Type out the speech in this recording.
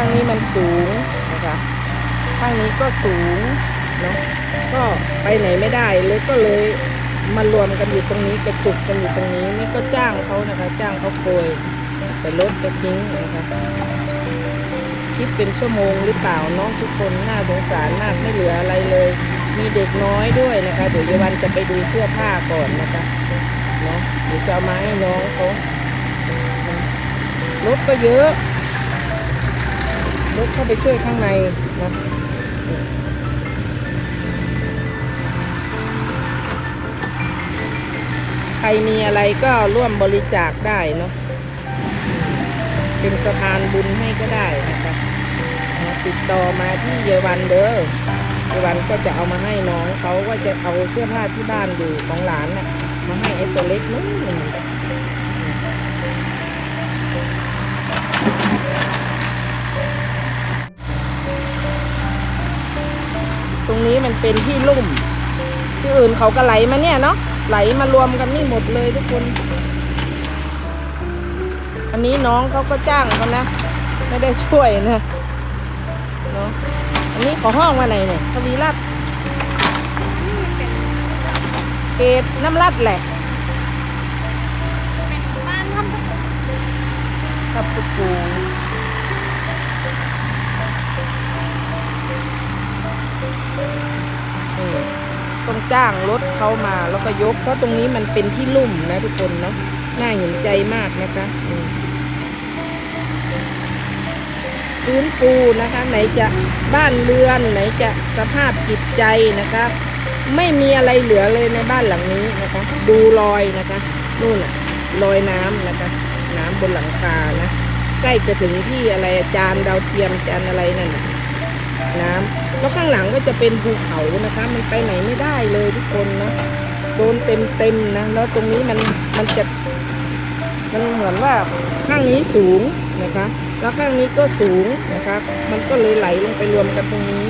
ข้างนี้มันสูงนะคะข้างนี้ก็สูงเนาะก็ไปไหนไม่ได้เลยก็เลยมารวมกันอยู่ตรงนี้กระจุกกันอยู่ตรงนี้นี่ก็จ้างเขานะคะ จ้างเขาโกยแต่รถจะทิ้งนะคะคิดเป็นชั่วโมงหรือเปล่าน้องทุกคนน่าสงสารมากไม่เหลืออะไรเลย มีเด็กน้อยด้วยนะคะ เดี๋ยวเยาวันจะไปดูเสื้อผ้าก่อนนะคะเนาะเดี๋ยวจะเอามาให้น้องเขารถก็เยอะ รถเข้าไปช่วยข้างในนะใครมีอะไรก็ร่วมบริจาคได้เนาะเป็นสะพานบุญให้ก็ได้นะคะติดต่อมาที่เยาวันเด้อเยาวันก็จะเอามาให้น้องเขาก็จะเอาเสื้อผ้าที่บ้านอยู่ของหลานน่ะมาให้ไอ้ตัวเล็กนู้น รงนี้มันเป็นที่ลุ่ม ที่อื่นเขาก็ไหลมาเนี่ยเนาะไหลมารวมกันนี่หมดเลยทุกคน อันนี้น้องเขาก็จ้างเขานะ ไม่ได้ช่วยนะเนาะอันนี้ขอห้องมาไหนเนี่ยทวีรัตน์เกตน้ำรัดแหละบ้านทำครับทุกปู ต้องจ้างรถเขามาแล้วก็ยก เพราะตรงนี้มันเป็นที่ลุ่มนะทุกคนเนาะน่าเห็นใจมากนะคะฟื้นฟูนะคะ ไหนจะบ้านเรือน ไหนจะสภาพจิตใจนะคะ ไม่มีอะไรเหลือเลยในบ้านหลังนี้นะคะ ดูรอยนะคะนู่นอะรอยน้ำนะคะ น้ำบนหลังคานะใกล้จะถึงที่อะไรจานดาวเทียมจานอะไรนั่นน่ะ น้ำแล้วข้างหลังก็จะเป็นภูเขานะคะ มันไปไหนไม่ได้เลยทุกคนนะโดนเต็มเต็มนะแล้วตรงนี้มันมันจะมันเหมือนว่าข้างนี้สูงนะคะ แล้วข้างนี้ก็สูงนะคะ มันก็เลยไหลลงไปรวมกันตรงนี้